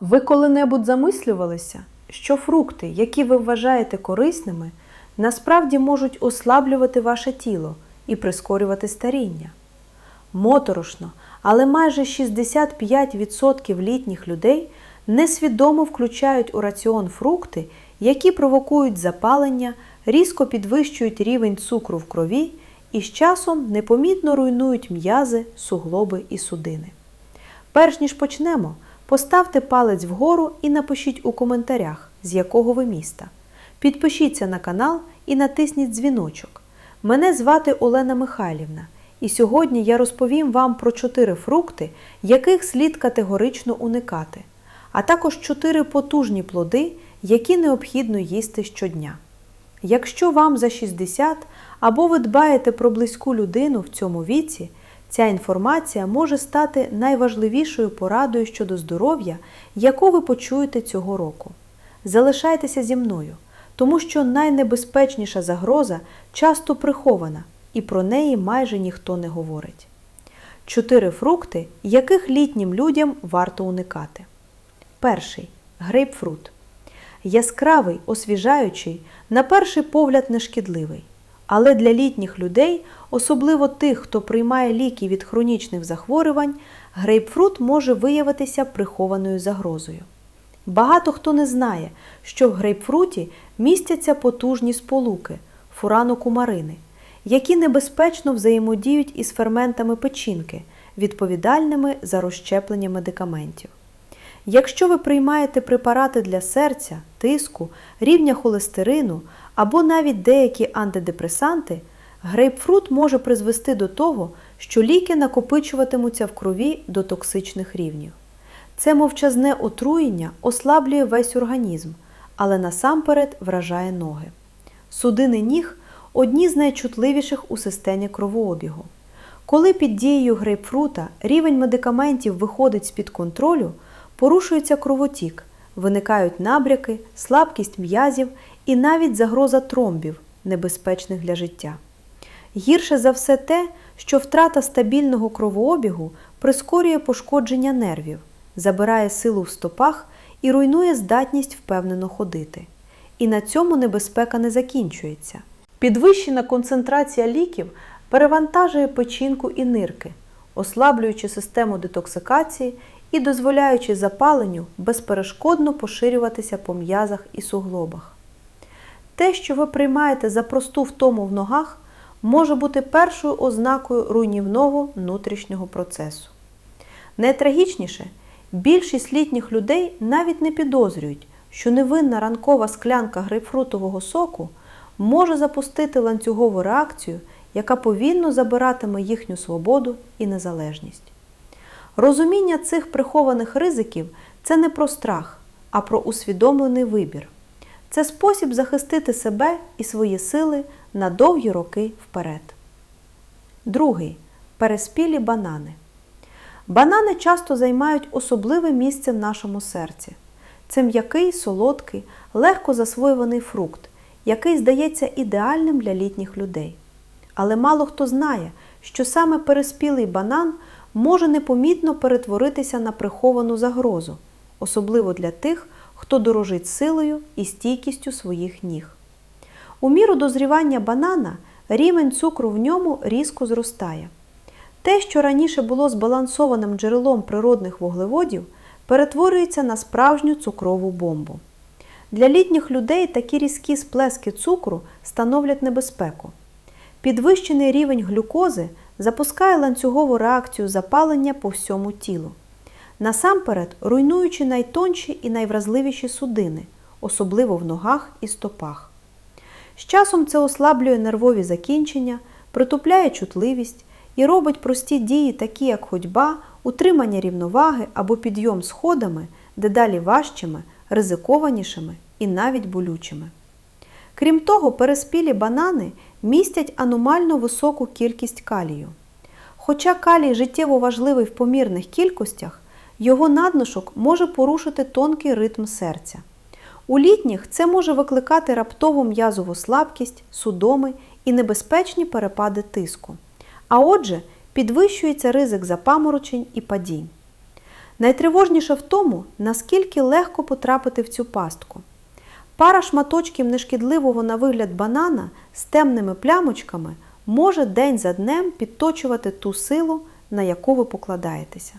Ви коли-небудь замислювалися, що фрукти, які ви вважаєте корисними, насправді можуть ослаблювати ваше тіло і прискорювати старіння? Моторошно, але майже 65% літніх людей несвідомо включають у раціон фрукти, які провокують запалення, різко підвищують рівень цукру в крові і з часом непомітно руйнують м'язи, суглоби і судини. Перш ніж почнемо, поставте палець вгору і напишіть у коментарях, з якого ви міста. Підпишіться на канал і натисніть дзвіночок. Мене звати Олена Михайлівна, і сьогодні я розповім вам про чотири фрукти, яких слід категорично уникати, а також чотири потужні плоди, які необхідно їсти щодня. Якщо вам за 60 або ви дбаєте про близьку людину в цьому віці, ця інформація може стати найважливішою порадою щодо здоров'я, яку ви почуєте цього року. Залишайтеся зі мною, тому що найнебезпечніша загроза часто прихована, і про неї майже ніхто не говорить. Чотири фрукти, яких літнім людям варто уникати. Перший грейпфрут. Яскравий, освіжаючий, на перший погляд нешкідливий. Але для літніх людей, особливо тих, хто приймає ліки від хронічних захворювань, грейпфрут може виявитися прихованою загрозою. Багато хто не знає, що в грейпфруті містяться потужні сполуки фуранокумарини, які небезпечно взаємодіють із ферментами печінки, відповідальними за розщеплення медикаментів. Якщо ви приймаєте препарати для серця, тиску, рівня холестерину або навіть деякі антидепресанти, грейпфрут може призвести до того, що ліки накопичуватимуться в крові до токсичних рівнів. Це мовчазне отруєння ослаблює весь організм, але насамперед вражає ноги. Судини ніг одні з найчутливіших у системі кровообігу. Коли під дією грейпфрута рівень медикаментів виходить з-під контролю, порушується кровотік, виникають набряки, слабкість м'язів і навіть загроза тромбів, небезпечних для життя. Гірше за все те, що втрата стабільного кровообігу прискорює пошкодження нервів, забирає силу в стопах і руйнує здатність впевнено ходити. І на цьому небезпека не закінчується. Підвищена концентрація ліків перевантажує печінку і нирки, ослаблюючи систему детоксикації і дозволяючи запаленню безперешкодно поширюватися по м'язах і суглобах. Те, що ви приймаєте за просту втому в ногах, може бути першою ознакою руйнівного внутрішнього процесу. Найтрагічніше, більшість літніх людей навіть не підозрюють, що невинна ранкова склянка грейпфрутового соку може запустити ланцюгову реакцію, яка повільно забиратиме їхню свободу і незалежність. Розуміння цих прихованих ризиків це не про страх, а про усвідомлений вибір. Це спосіб захистити себе і свої сили на довгі роки вперед. Другий переспілі банани. Банани часто займають особливе місце в нашому серці. Це м'який, солодкий, легко засвоюваний фрукт, який здається ідеальним для літніх людей. Але мало хто знає, що саме переспілий банан може непомітно перетворитися на приховану загрозу, особливо для тих, хто дорожить силою і стійкістю своїх ніг. У міру дозрівання банана рівень цукру в ньому різко зростає. Те, що раніше було збалансованим джерелом природних вуглеводів, перетворюється на справжню цукрову бомбу. Для літніх людей такі різкі сплески цукру становлять небезпеку. Підвищений рівень глюкози запускає ланцюгову реакцію запалення по всьому тілу. Насамперед, руйнуючи найтонші і найвразливіші судини, особливо в ногах і стопах. З часом це ослаблює нервові закінчення, притупляє чутливість і робить прості дії, такі як ходьба, утримання рівноваги або підйом сходами, дедалі важчими, ризикованішими і навіть болючими. Крім того, переспілі банани містять аномально високу кількість калію. Хоча калій життєво важливий в помірних кількостях, його надношок може порушити тонкий ритм серця. У літніх це може викликати раптову м'язову слабкість, судоми і небезпечні перепади тиску. А отже, підвищується ризик запаморочень і падінь. Найтривожніше в тому, наскільки легко потрапити в цю пастку. Пара шматочків нешкідливого на вигляд банана з темними плямочками може день за днем підточувати ту силу, на яку ви покладаєтеся.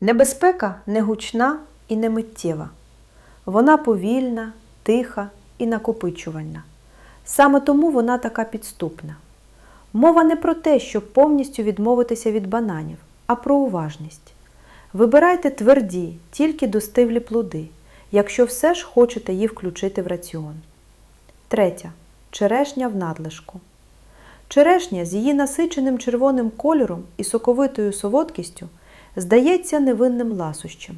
Небезпека не гучна і не миттєва. Вона повільна, тиха і накопичувальна. Саме тому вона така підступна. Мова не про те, щоб повністю відмовитися від бананів, а про уважність. Вибирайте тверді, тільки достиглі плоди, якщо все ж хочете їх включити в раціон. Третя. Черешня в надлишку. Черешня з її насиченим червоним кольором і соковитою солодкістю здається невинним ласощем.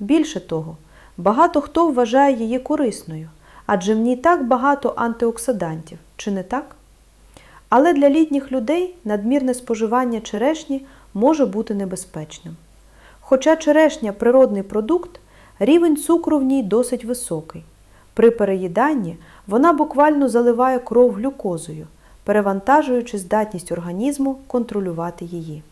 Більше того, багато хто вважає її корисною, адже в ній так багато антиоксидантів, чи не так? Але для літніх людей надмірне споживання черешні може бути небезпечним. Хоча черешня природний продукт, рівень цукру в ній досить високий. При переїданні вона буквально заливає кров глюкозою, перевантажуючи здатність організму контролювати її.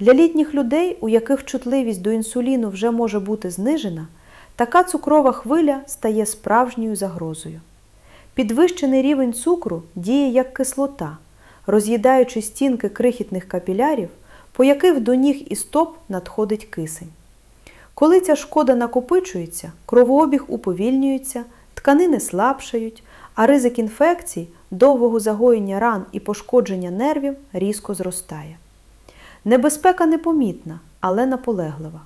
Для літніх людей, у яких чутливість до інсуліну вже може бути знижена, така цукрова хвиля стає справжньою загрозою. Підвищений рівень цукру діє як кислота, роз'їдаючи стінки крихітних капілярів, по яких до ніг і стоп надходить кисень. Коли ця шкода накопичується, кровообіг уповільнюється, тканини слабшають, а ризик інфекцій, довгого загоєння ран і пошкодження нервів різко зростає. Небезпека непомітна, але наполеглива.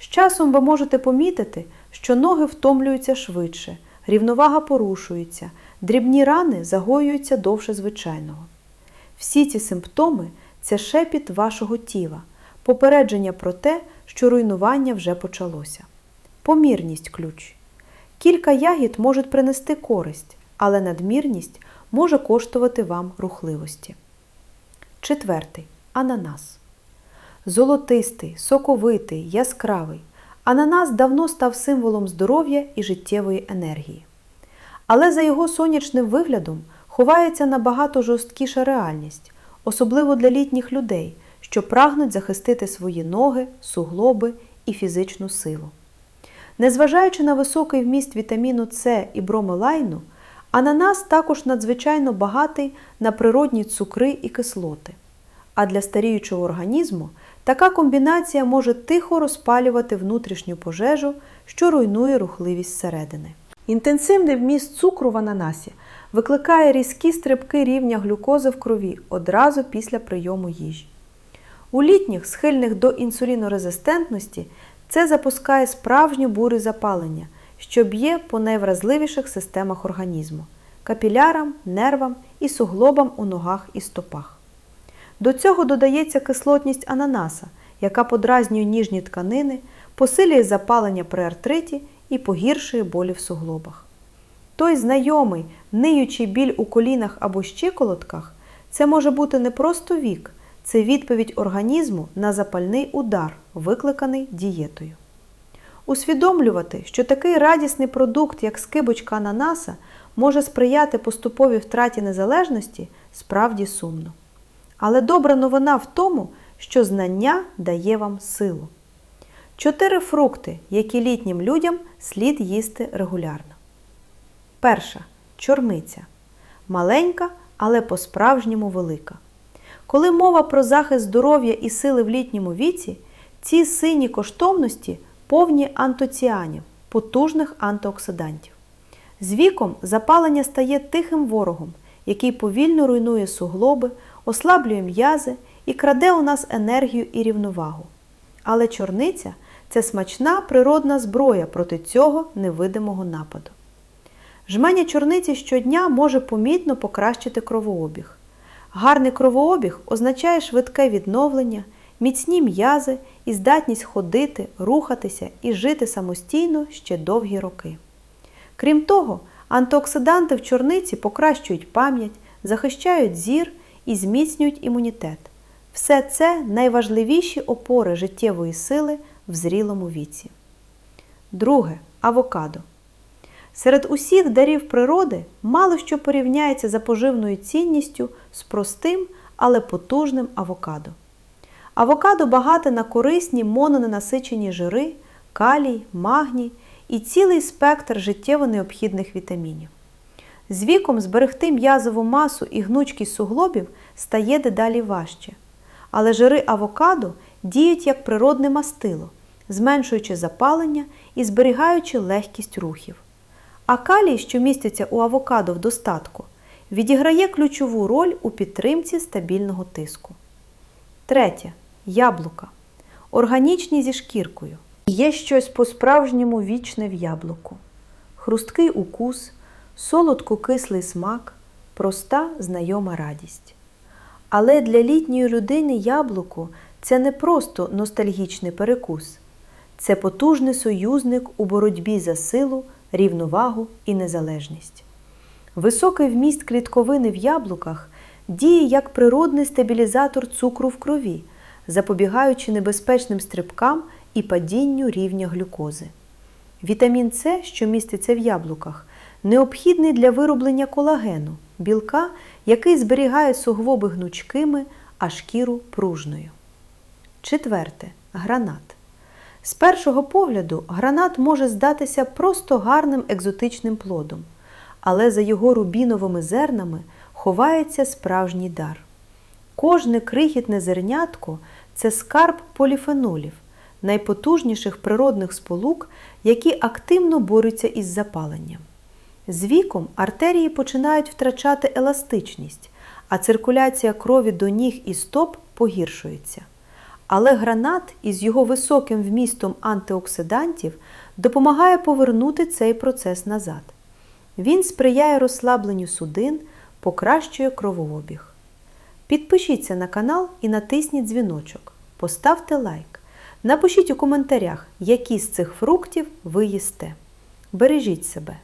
З часом ви можете помітити, що ноги втомлюються швидше, рівновага порушується, дрібні рани загоюються довше звичайного. Всі ці симптоми це шепіт вашого тіла, попередження про те, що руйнування вже почалося. Помірність ключ. Кілька ягід можуть принести користь, але надмірність може коштувати вам рухливості. Четвертий ананас. Золотистий, соковитий, яскравий. Ананас давно став символом здоров'я і життєвої енергії. Але за його сонячним виглядом ховається набагато жорсткіша реальність, особливо для літніх людей, що прагнуть захистити свої ноги, суглоби і фізичну силу. Незважаючи на високий вміст вітаміну С і бромелайну, ананас також надзвичайно багатий на природні цукри і кислоти. А для старіючого організму така комбінація може тихо розпалювати внутрішню пожежу, що руйнує рухливість зсередини. Інтенсивний вміст цукру в ананасі викликає різкі стрибки рівня глюкози в крові одразу після прийому їжі. У літніх, схильних до інсулінорезистентності, це запускає справжні бури запалення, що б'є по найвразливіших системах організму капілярам, нервам і суглобам у ногах і стопах. До цього додається кислотність ананаса, яка подразнює ніжні тканини, посилює запалення при артриті і погіршує болі в суглобах. Той знайомий, ниючий біль у колінах або щиколотках це може бути не просто вік, це відповідь організму на запальний удар, викликаний дієтою. Усвідомлювати, що такий радісний продукт, як скибочка ананаса, може сприяти поступовій втраті незалежності, справді сумно. Але добра новина в тому, що знання дає вам силу. Чотири фрукти, які літнім людям слід їсти регулярно. Перша чорниця. Маленька, але по-справжньому велика. Коли мова про захист здоров'я і сили в літньому віці, ці сині коштовності повні антоціанів, потужних антиоксидантів. З віком запалення стає тихим ворогом, який повільно руйнує суглоби, ослаблює м'язи і краде у нас енергію і рівновагу. Але чорниця це смачна природна зброя проти цього невидимого нападу. Жменя чорниці щодня може помітно покращити кровообіг. Гарний кровообіг означає швидке відновлення, міцні м'язи і здатність ходити, рухатися і жити самостійно ще довгі роки. Крім того, антиоксиданти в чорниці покращують пам'ять, захищають зір і зміцнюють імунітет. Все це найважливіші опори життєвої сили в зрілому віці. Друге авокадо. Серед усіх дарів природи мало що порівняється за поживною цінністю з простим, але потужним авокадо. Авокадо багате на корисні мононенасичені жири, калій, магній і цілий спектр життєво необхідних вітамінів. З віком зберегти м'язову масу і гнучкість суглобів стає дедалі важче. Але жири авокадо діють як природне мастило, зменшуючи запалення і зберігаючи легкість рухів. А калій, що міститься у авокадо в достатку, відіграє ключову роль у підтримці стабільного тиску. Третє. Яблука. Органічні зі шкіркою. Є щось по-справжньому вічне в яблуку. Хрусткий укус, солодко-кислий смак, проста знайома радість. Але для літньої людини яблуко це не просто ностальгічний перекус. Це потужний союзник у боротьбі за силу, рівновагу і незалежність. Високий вміст клітковини в яблуках діє як природний стабілізатор цукру в крові, запобігаючи небезпечним стрибкам і падінню рівня глюкози. Вітамін С, що міститься в яблуках, необхідний для вироблення колагену, білка, який зберігає суглоби гнучкими, а шкіру пружною. Четверте. Гранат. З першого погляду гранат може здатися просто гарним екзотичним плодом, але за його рубіновими зернами ховається справжній дар. Кожне крихітне зернятко це скарб поліфенолів, найпотужніших природних сполук, які активно борються із запаленням. З віком артерії починають втрачати еластичність, а циркуляція крові до ніг і стоп погіршується. Але гранат із його високим вмістом антиоксидантів допомагає повернути цей процес назад. Він сприяє розслабленню судин, покращує кровообіг. Підпишіться на канал і натисніть дзвіночок. Поставте лайк. Напишіть у коментарях, які з цих фруктів ви їсте. Бережіть себе!